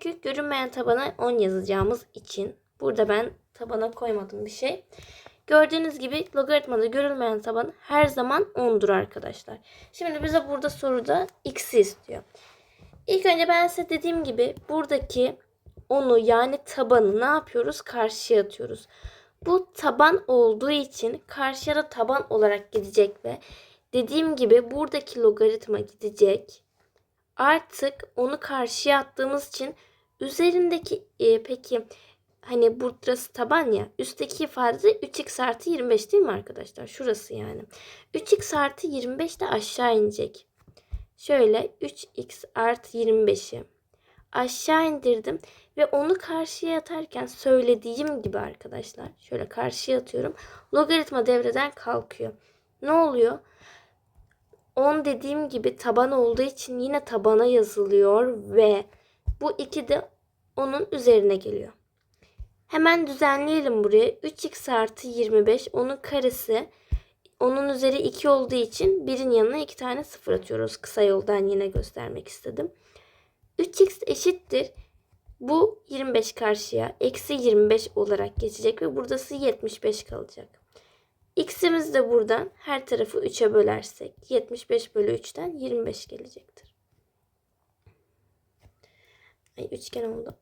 Çünkü görünmeyen tabana 10 yazacağımız için burada ben tabana koymadım bir şey. Gördüğünüz gibi logaritmada görülmeyen taban her zaman 10'dur arkadaşlar. Şimdi bize burada soruda x'i istiyor. İlk önce ben size dediğim gibi buradaki 10'u yani tabanı ne yapıyoruz? Karşıya atıyoruz. Bu taban olduğu için karşıya da taban olarak gidecek ve dediğim gibi buradaki logaritma gidecek. Artık onu karşıya attığımız için üzerindeki e, peki hani burası taban ya üstteki ifade de 3x artı 25 değil mi arkadaşlar? Şurası yani. 3x artı 25 de aşağı inecek. Şöyle 3x artı 25'i aşağı indirdim ve onu karşıya atarken söylediğim gibi arkadaşlar şöyle karşıya atıyorum. Logaritma devreden kalkıyor. Ne oluyor? 10 dediğim gibi taban olduğu için yine tabana yazılıyor ve bu 2 de onun üzerine geliyor. Hemen düzenleyelim buraya. 3x artı 25 onun karesi. Onun üzeri 2 olduğu için birin yanına 2 tane sıfır atıyoruz. Kısa yoldan yine göstermek istedim. 3x eşittir. Bu 25 karşıya eksi 25 olarak geçecek ve buradası 75 kalacak. X'imiz de buradan her tarafı 3'e bölersek 75 bölü 3'ten 25 gelecektir. Ay üçgen oldu.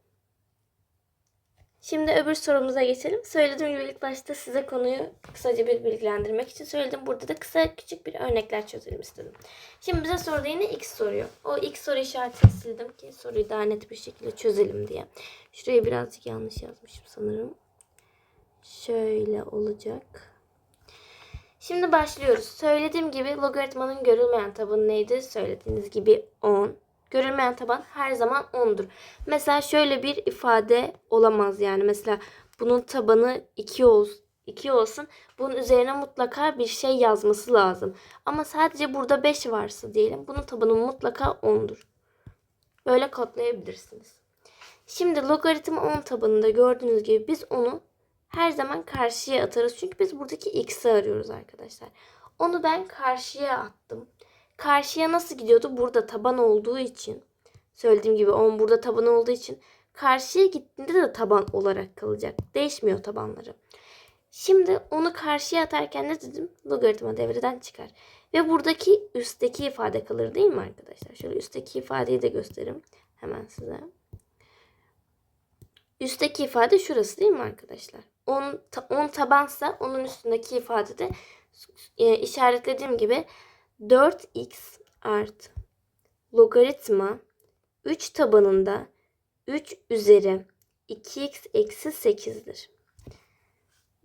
Şimdi öbür sorumuza geçelim. Söylediğim gibi ilk başta size konuyu kısaca bir bilgilendirmek için söyledim. Burada da kısa küçük bir örnekler çözelim istedim. Şimdi bize soruda yine x soruyor. O x soru işaretini sildim ki soruyu daha net bir şekilde çözelim diye. Şuraya birazcık yanlış yazmışım sanırım. Şöyle olacak. Şimdi başlıyoruz. Söylediğim gibi logaritmanın görülmeyen tabanı neydi? Söylediğiniz gibi 10. Görülmeyen taban her zaman 10'dur. Mesela şöyle bir ifade olamaz yani. Mesela bunun tabanı 2 olsun. 2 olsun. Bunun üzerine mutlaka bir şey yazması lazım. Ama sadece burada 5 varsa diyelim. Bunun tabanı mutlaka 10'dur. Böyle kodlayabilirsiniz. Şimdi logaritma 10 tabanında gördüğünüz gibi biz onu her zaman karşıya atarız. Çünkü biz buradaki x'i arıyoruz arkadaşlar. Onu ben karşıya attım. Karşıya nasıl gidiyordu? Burada taban olduğu için. Söylediğim gibi 10 burada taban olduğu için. Karşıya gittiğinde de taban olarak kalacak. Değişmiyor tabanları. Şimdi onu karşıya atarken ne dedim? Logaritma devreden çıkar. Ve buradaki üstteki ifade kalır değil mi arkadaşlar? Şöyle üstteki ifadeyi de göstereyim hemen size. Üstteki ifade şurası değil mi arkadaşlar? 10, 10 tabansa onun üstündeki ifadede e, işaretlediğim gibi 4x artı logaritma 3 tabanında 3 üzeri 2x eksi 8'dir.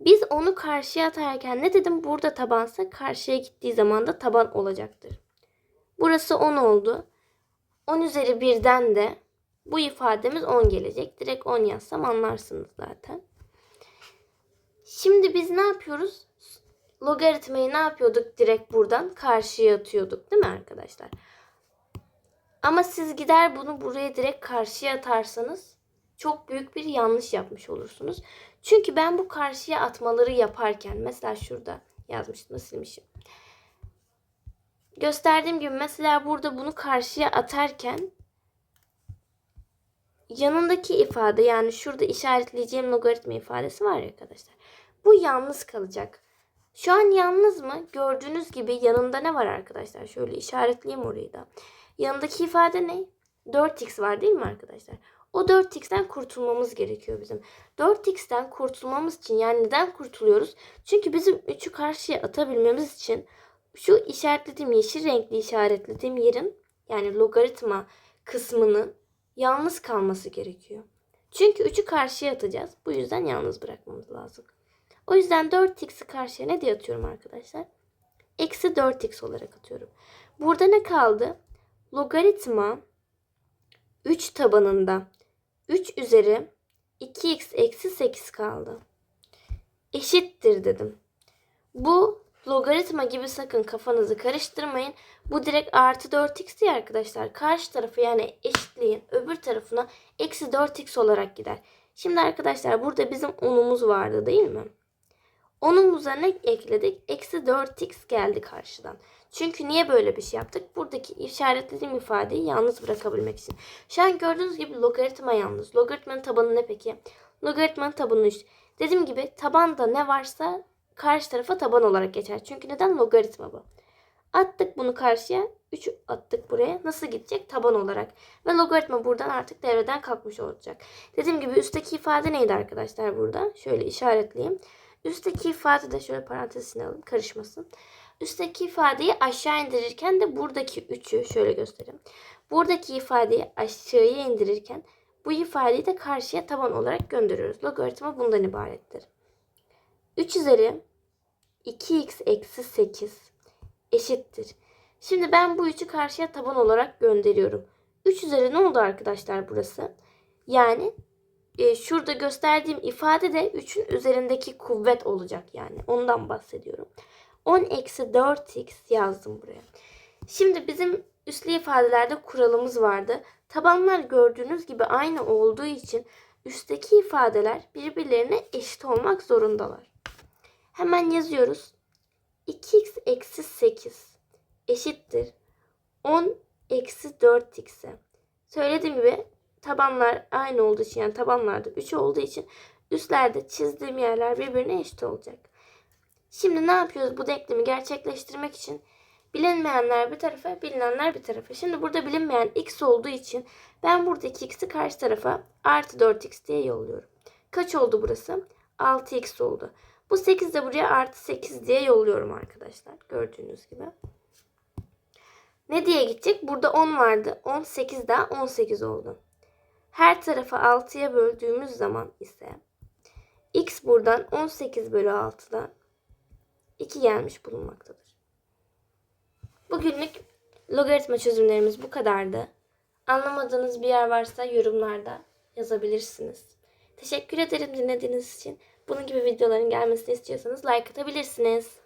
Biz onu karşıya atarken ne dedim? Burada tabansa karşıya gittiği zaman da taban olacaktır. Burası 10 oldu. 10 üzeri 1'den de bu ifademiz 10 gelecek. Direkt 10 yazsam anlarsınız zaten. Şimdi biz ne yapıyoruz? Logaritmayı ne yapıyorduk direkt buradan? Karşıya atıyorduk değil mi arkadaşlar? Ama siz gider bunu buraya direkt karşıya atarsanız çok büyük bir yanlış yapmış olursunuz. Çünkü ben bu karşıya atmaları yaparken mesela şurada yazmıştım silmişim. Gösterdiğim gibi mesela burada bunu karşıya atarken yanındaki ifade yani şurada işaretleyeceğim logaritma ifadesi var ya arkadaşlar. Bu yalnız kalacak. Şu an yalnız mı? Gördüğünüz gibi yanında ne var arkadaşlar? Şöyle işaretleyeyim orayı da. Yanındaki ifade ne? 4x var değil mi arkadaşlar? O 4x'ten kurtulmamız gerekiyor bizim. 4x'ten kurtulmamız için yani neden kurtuluyoruz? Çünkü bizim 3'ü karşıya atabilmemiz için şu işaretlediğim yeşil renkli işaretlediğim yerin yani logaritma kısmının yalnız kalması gerekiyor. Çünkü 3'ü karşıya atacağız. Bu yüzden yalnız bırakmamız lazım. O yüzden 4x'i karşıya ne diye atıyorum arkadaşlar? Eksi 4x olarak atıyorum. Burada ne kaldı? Logaritma 3 tabanında 3 üzeri 2x eksi 8 kaldı. Eşittir dedim. Bu logaritma gibi sakın kafanızı karıştırmayın. Bu direkt artı 4x diye arkadaşlar. Karşı tarafı yani eşitliğin öbür tarafına eksi 4x olarak gider. Şimdi arkadaşlar burada bizim 10'umuz vardı değil mi? Onumuza ne ekledik? Eksi 4x geldi karşıdan. Çünkü niye böyle bir şey yaptık? Buradaki işaretlediğim ifadeyi yalnız bırakabilmek için. Şu an gördüğünüz gibi logaritma yalnız. Logaritmanın tabanı ne peki? Logaritmanın tabanı 3. Dediğim gibi tabanda ne varsa karşı tarafa taban olarak geçer. Çünkü neden? Logaritma bu. Attık bunu karşıya. 3 attık buraya. Nasıl gidecek? Taban olarak. Ve logaritma buradan artık devreden kalkmış olacak. Dediğim gibi üstteki ifade neydi arkadaşlar burada? Şöyle işaretleyeyim. Üstteki ifade de şöyle parantez içine alalım karışmasın. Üstteki ifadeyi aşağı indirirken de buradaki 3'ü şöyle göstereyim. Buradaki ifadeyi aşağıya indirirken bu ifadeyi de karşıya taban olarak gönderiyoruz. Logaritma bundan ibarettir. 3 üzeri 2x eksi 8 eşittir. Şimdi ben bu 3'ü karşıya taban olarak gönderiyorum. 3 üzeri ne oldu arkadaşlar burası? Yani e, şurada gösterdiğim ifade de 3'ün üzerindeki kuvvet olacak yani. Ondan bahsediyorum. 10 eksi 4x yazdım buraya. Şimdi bizim üslü ifadelerde kuralımız vardı. Tabanlar gördüğünüz gibi aynı olduğu için üstteki ifadeler birbirlerine eşit olmak zorundalar. Hemen yazıyoruz. 2x eksi 8 eşittir 10 eksi 4x'e. Söylediğim gibi tabanlar aynı olduğu için yani tabanlarda 3 olduğu için üstlerde çizdiğim yerler birbirine eşit olacak. Şimdi ne yapıyoruz bu denklemi gerçekleştirmek için? Bilinmeyenler bir tarafa, bilinenler bir tarafa. Şimdi burada bilinmeyen x olduğu için ben buradaki x'i karşı tarafa artı 4x diye yolluyorum. Kaç oldu burası? 6x oldu. Bu 8 de buraya artı 8 diye yolluyorum arkadaşlar. Gördüğünüz gibi. Ne diye gidecek? Burada 10 vardı. 18 daha 18 oldu. Her tarafı 6'ya böldüğümüz zaman ise x buradan 18 bölü 6'dan 2 gelmiş bulunmaktadır. Bugünlük logaritma çözümlerimiz bu kadardı. Anlamadığınız bir yer varsa yorumlarda yazabilirsiniz. Teşekkür ederim dinlediğiniz için. Bunun gibi videoların gelmesini istiyorsanız like atabilirsiniz.